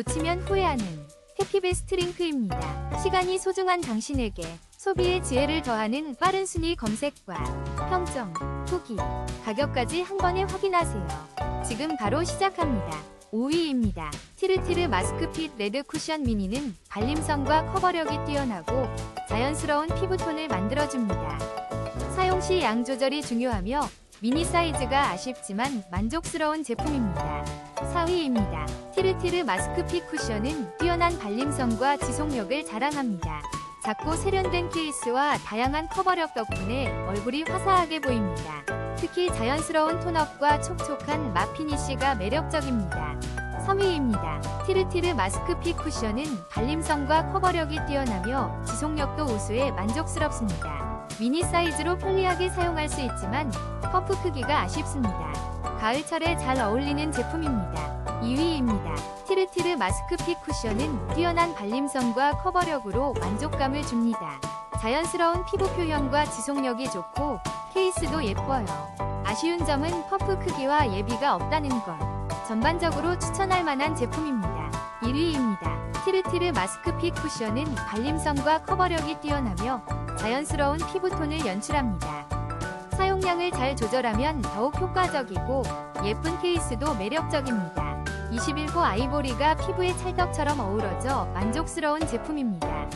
놓치면 후회하는 해피베스트 링크입니다. 시간이 소중한 당신에게 소비의 지혜를 더하는 빠른 순위 검색과 평점, 후기, 가격까지 한 번에 확인하세요. 지금 바로 시작합니다. 5위입니다. 티르티르 마스크핏 레드 쿠션 미니는 발림성과 커버력이 뛰어나고 자연스러운 피부톤을 만들어줍니다. 사용 시 양 조절이 중요하며 미니 사이즈가 아쉽지만 만족스러운 제품입니다. 4위입니다. 티르티르 마스크핏 쿠션은 뛰어난 발림성과 지속력을 자랑합니다. 작고 세련된 케이스와 다양한 커버력 덕분에 얼굴이 화사하게 보입니다. 특히 자연스러운 톤업과 촉촉한 마 피니쉬가 매력적입니다. 3위입니다. 티르티르 마스크핏 쿠션은 발림성과 커버력이 뛰어나며 지속력도 우수해 만족스럽습니다. 미니 사이즈로 편리하게 사용할 수 있지만 퍼프 크기가 아쉽습니다. 가을철에 잘 어울리는 제품입니다. 2위입니다. 티르티르 마스크핏 쿠션은 뛰어난 발림성과 커버력으로 만족감을 줍니다. 자연스러운 피부 표현과 지속력이 좋고 케이스도 예뻐요. 아쉬운 점은 퍼프 크기와 예비가 없다는 것. 전반적으로 추천할 만한 제품입니다. 1위입니다. 티르티르 마스크핏 쿠션은 발림성과 커버력이 뛰어나며 자연스러운 피부톤을 연출합니다. 사용량을 잘 조절하면 더욱 효과적이고 예쁜 케이스도 매력적입니다. 21호 아이보리가 피부에 찰떡처럼 어우러져 만족스러운 제품입니다.